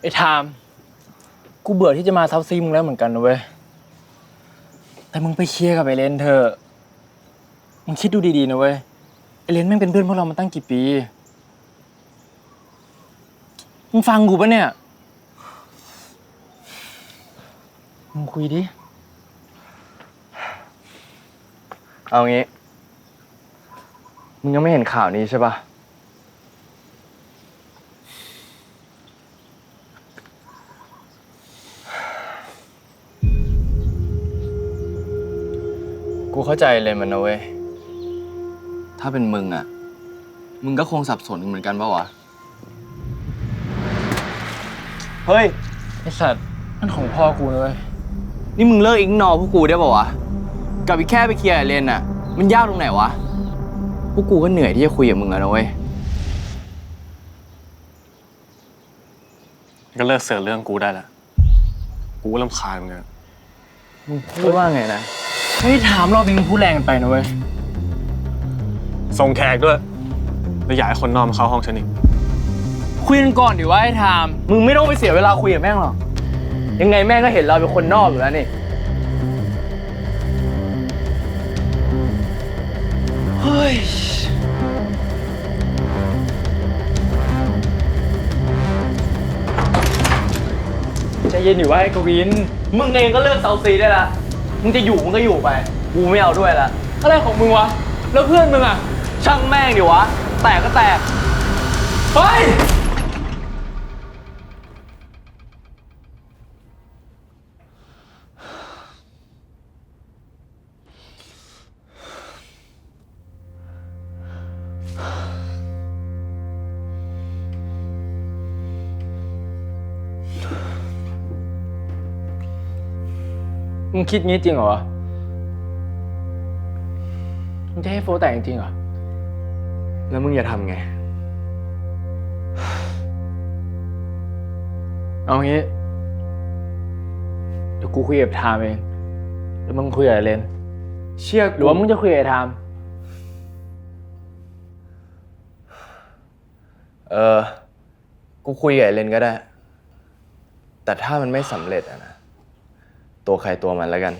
ไอ้ไทาม กูเบื่อที่จะมาซับซีมึงแล้วเหมือนกันนะเว้ย แต่มึงไปเคลียร์กับไอเลนเถอะ มึงคิดดูดีๆนะเว้ย ไอเลนแม่งเป็นเพื่อนพวกเรามาตั้งกี่ปี มึงฟังกูปะเนี่ย มึงคุยดิ เอางี้ มึงยังไม่เห็นข่าวนี้ใช่ปะ กูเข้าใจเลยมันนะเว้ย ถ้าเป็นมึงอะมึงก็คงสับสนเหมือนกันปะวะ เฮ้ย ไอสัตว์นั่นของพ่อกูนะเว้ยนี่มึงเลิกอิงนอพวกกูได้ป่าวะ กับอีกแค่ไปเคลียร์ไอเลนน่ะมันยากตรงไหนวะ พวกกูก็เหนื่อยที่จะคุยกับมึงแล้วนะเว้ย ก็เลิกเสือกเรื่องกูได้ละ กูก็รำคาญมึงอะมึงพูดว่าไงนะ ไม่ได้ถามรอบนี้มึงพูดแรงเกินไปนะเว้ย ส่งแขกด้วย แล้วอยากให้คนนอกมาเข้าห้องฉันอีก คุยกันก่อนดิว่าไอ้ไทาม มึงไม่ต้องไปเสียเวลาคุยกับแม่งหรอก ยังไงแม่งก็เห็นเราเป็นคนนอกอยู่แล้วนี่เฮ้ยใจเย็นอยู่ว่าไอ้กวิน มึงเองก็เลิกเซาซีได้ละ มึงจะอยู่มึงก็อยู่ไป กูไม่เอาด้วยละ อะไรของมึงวะ แล้วเพื่อนมึงอะ ช่างแม่งดิวะ แตกก็แตก เฮ้ย มึงคิดงี้จริงเหรอวะมึงจะให้โฟแต่งจริงเหรอ แล้วมึงจะทำไง เอางี้ เดี๋ยวกูคุยกับไทามเอง แล้วมึงคุยกับไอเลน เชื่อหรือว่ามึงจะคุยกับไอไทาม เออ กูคุยกับไอเลนก็ได้ แต่ถ้ามันไม่สำเร็จอะนะ ตัวใครตัวมันแล้วกัน